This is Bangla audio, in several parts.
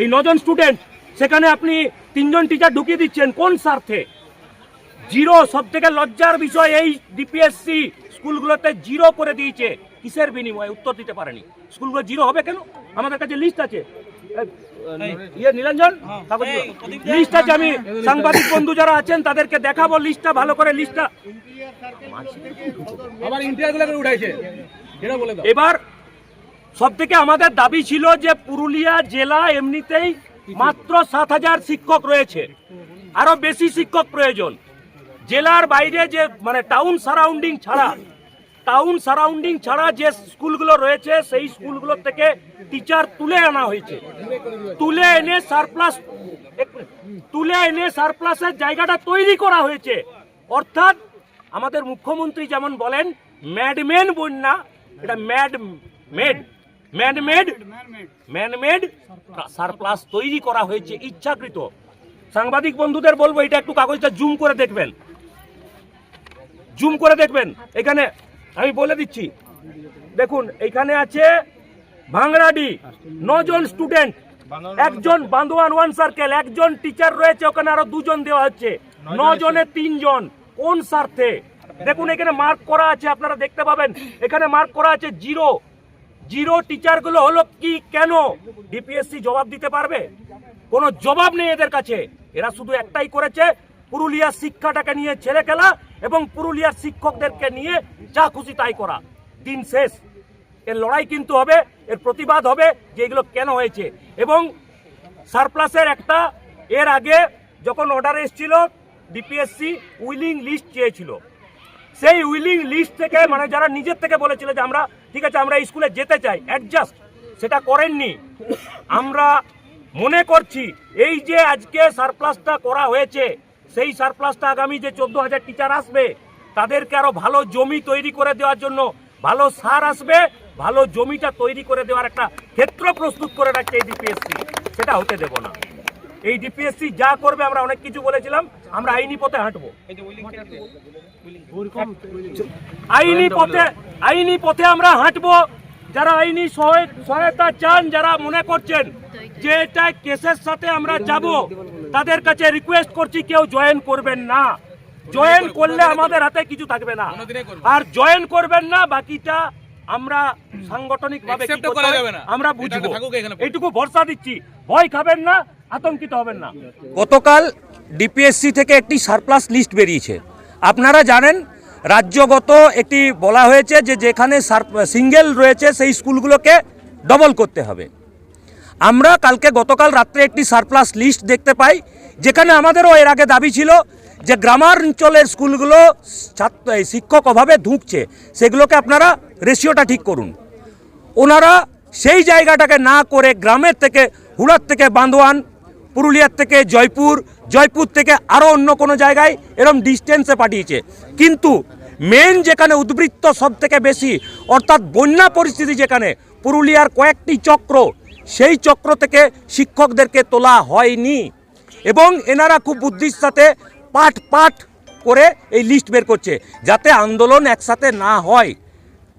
এই নজন স্টুডেন্ট সেখানে আপনি তিনজন টিচার ঢুকিয়ে দিচ্ছেন কোন স্বার্থে? জিরো সব থেকে লজ্জার বিষয় এই ডিপিএসসি স্কুলগুলোতে জিরো করে দিয়েছে কিসের বিনিময়ে? উত্তর দিতে পারেনি। স্কুলগুলো জিরো হবে কেন? আমাদের কাছে লিস্ট আছে। ইয়ে নীলাঞ্জন? লিস্ট আছে আমি সাংবাদিক বন্ধু যারা আছেন তাদেরকে দেখাবো লিস্টটা ভালো করে লিস্টটা আবার করে উঠাইছে। এটা বলে দাও। এবার সব থেকে আমাদের দাবি ছিল যে পুরুলিয়া জেলা এমনিতেই মাত্র সাত হাজার শিক্ষক রয়েছে। আরও বেশি শিক্ষক প্রয়োজন। জেলার বাইরে যে মানে টাউন সারাউন্ডিং ছাড়া টাউন সারাউন্ডিং ছাড়া যে স্কুলগুলো রয়েছে, সেই স্কুলগুলো থেকে টিচার তুলে আনা হয়েছে। তুলে এনে সারপ্লাস তুলে এনে সারপ্লাসের জায়গাটা তৈরি করা হয়েছে। অর্থাৎ আমাদের মুখ্যমন্ত্রী যেমন বলেন ম্যাডমেন বন্যা, এটা mad made manmade manmade surplus তৈরি করা হয়েছে ইচ্ছাকৃত। সাংবাদিক বন্ধুদের বলব এটা একটু কাগজটা জুম করে দেখবেন। জুম করে দেখবেন। এখানে আমি বলে দিচ্ছি। দেখুন এখানে আছে ভাংড়াডি নজন স্টুডেন্ট একজন বান্দোয়ান ওয়ান সার্কেল একজন টিচার রয়েছে ওখানে আরও দুজন দেওয়া হচ্ছে। নজনে তিনজন কোন স্বার্থে? দেখুন এখানে মার্ক করা আছে আপনারা দেখতে পাবেন। এখানে মার্ক করা আছে জিরো জিরো টিচারগুলো হলো কি কেন ডিপিএসসি জবাব দিতে পারবে? কোনো জবাব নেই এদের কাছে। এরা শুধু একটাই করেছে পুরুলিয়ার শিক্ষাটাকে নিয়ে ছেড়ে খেলা এবং পুরুলিয়ার শিক্ষকদেরকে নিয়ে যা খুশি তাই করা। দিন শেষ। এর লড়াই কিন্তু হবে, এর প্রতিবাদ হবে যে এগুলো কেন হয়েছে। এবং সারপ্লাসের একটা, এর আগে যখন অর্ডার এসেছিল, ডিপিএসসি উইলিং লিস্ট চেয়েছিল। সেই উইলিং লিস্ট থেকে মানে যারা নিজের থেকে বলেছিল যে আমরা, ঠিক আছে, আমরা স্কুলে যেতে চাই অ্যাডজাস্ট সেটা করেননি। আমরা মনে করছি, এই যে আজকে সারপ্লাসটা করা হয়েছে, সেই সারপ্লাসটা আগামী যে চোদ্দ হাজার টিচার আসবে, তাদেরকে আরও ভালো জমি তৈরি করে দেওয়ার জন্য, ভালো সার আসবে, ভালো জমিটা তৈরি করে দেওয়ার একটা ক্ষেত্র প্রস্তুত করে রাখছে এই সেটা হতে দেব না। এই ডিপিএসসি যা করবে আমরা অনেক কিছু বলেছিলাম আমরা আইনি পথে হাঁটবো। আইনি পথে আইনি পথে আমরা হাঁটবো। যারা আইনি সহায়- সহায়তা চান যারা মনে করছেন যে এটা কেসের সাথে আমরা যাব তাদের কাছে রিকোয়েস্ট করছি কেউ জয়েন করবেন না। জয়েন করলে আমাদের হাতে কিছু থাকবে না। আর জয়েন করবেন না বাকিটা আমরা সাংগঠনিক ভাবে। আমরা বুঝব। এইটুকু ভরসা দিচ্ছি। ভয় খাবেন না আতঙ্কিত হবেন না। গতকাল ডিপিএসসি থেকে একটি সারপ্লাস লিস্ট বেরিয়েছে। আপনারা জানেন, রাজ্যগত একটি বলা হয়েছে যে যেখানে সিঙ্গেল রয়েছে, সেই স্কুলগুলোকে ডবল করতে হবে। আমরা কালকে গতকাল রাত্রে একটি সারপ্লাস লিস্ট দেখতে পাই, যেখানে আমাদেরও এর আগে দাবি ছিল যে গ্রামাঞ্চলের স্কুলগুলো ছাত্র শিক্ষক অভাবে ধুঁকছে। সেগুলোকে আপনারা রেশিওটা ঠিক করুন। ওনারা সেই জায়গাটাকে না করে গ্রামের থেকে, হুড়ার থেকে বান্দোয়ান পুরুলিয়ার থেকে জয়পুর জয়পুর থেকে আরও অন্য কোনো জায়গায় এরম ডিস্টেন্সে পাঠিয়েছে। কিন্তু মেন যেখানে উদ্বৃত্ত সব থেকে বেশি, অর্থাৎ বন্যা পরিস্থিতি যেখানে, পুরুলিয়ার কয়েকটি চক্র, সেই চক্র থেকে শিক্ষকদেরকে তোলা হয়নি। এবং এনারা খুব বুদ্ধির সাথে পাঠ পাঠ করে এই লিস্ট বের করছে, যাতে আন্দোলন একসাথে না হয়।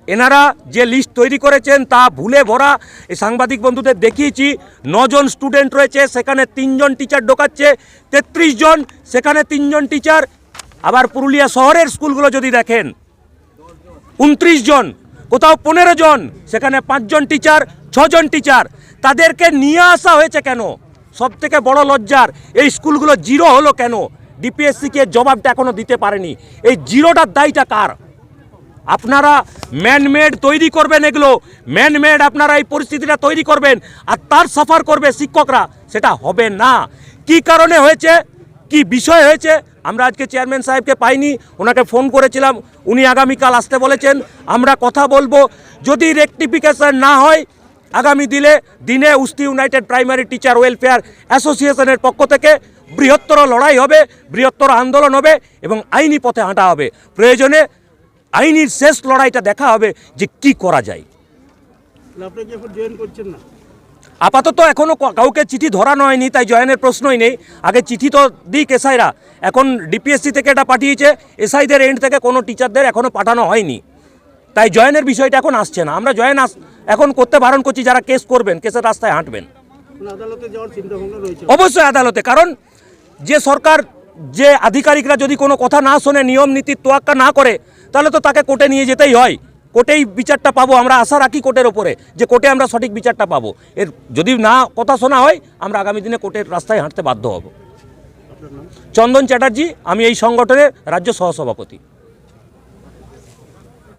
এনারা যে লিস্ট তৈরি করেছেন তা ভুলে ভরা এই সাংবাদিক বন্ধুদের দেখিয়েছি। নজন স্টুডেন্ট রয়েছে, সেখানে তিনজন টিচার ঢোকাচ্ছে, তেত্রিশ জন, সেখানে তিনজন টিচার আবার পুরুলিয়া শহরের স্কুলগুলো যদি দেখেন, উনত্রিশ জন, কোথাও পনেরো জন, সেখানে পাঁচজন টিচার ছজন টিচার তাদেরকে নিয়ে আসা হয়েছে কেন? সব থেকে বড় লজ্জার, এই স্কুলগুলো জিরো হলো কেন? ডিপিএসসিকে জবাবটা এখনও দিতে পারেনি। এই জিরোটার দায়টা কার? আপনারা ম্যানমেড তৈরি করবেন এগুলো। ম্যানমেড আপনারা এই পরিস্থিতিটা তৈরি করবেন আর তার সাফার করবে শিক্ষকরা। সেটা হবে না। কি কারণে হয়েছে? কি বিষয় হয়েছে? আমরা আজকে চেয়ারম্যান সাহেবকে পাইনি, ওনাকে ফোন করেছিলাম। উনি আগামীকাল আসতে বলেছেন। আমরা কথা বলব। যদি রেকটিফিকেশন না হয়, আগামী দিলে দিনে Usthi United Primary Teacher Welfare অ্যাসোসিয়েশনের পক্ষ থেকে বৃহত্তর লড়াই হবে, বৃহত্তর আন্দোলন হবে এবং আইনি পথে হাঁটা হবে। প্রয়োজনে আইনির শেষ লড়াইটা দেখা হবে যে কি করা যায়। আপাতত এখনও কাউকে চিঠি ধরানো হয়নি তাই জয়েনের প্রশ্নই নেই। আগে চিঠি তো দিক এসআইরা। এখন ডিপিএসসি থেকে এটা পাঠিয়েছে এসআইদের এন্ড থেকে কোনো টিচারদের এখনও পাঠানো হয়নি। তাই জয়েনের বিষয়টা এখন আসছে না। আমরা জয়েন আস এখন করতে বারণ করছি যারা কেস করবেন কেসের রাস্তায় হাঁটবেন। অবশ্যই আদালতে কারণ যে সরকার যে আধিকারিকরা যদি কোনো কথা না শোনে, নিয়ম নীতির তোয়াক্কা না করে, তাহলে তো তাকে কোর্টে নিয়ে যেতেই হয়। কোর্টেই বিচারটা পাবো আমরা, আশা রাখি কোর্টের ওপরে যে কোর্টে আমরা সঠিক বিচারটা পাবো। এর যদি না কথা শোনা হয়, আমরা আগামী দিনে কোর্টের রাস্তায় হাঁটতে বাধ্য হব। চন্দন চ্যাটার্জি, আমি এই সংগঠনের রাজ্য সহসভাপতি।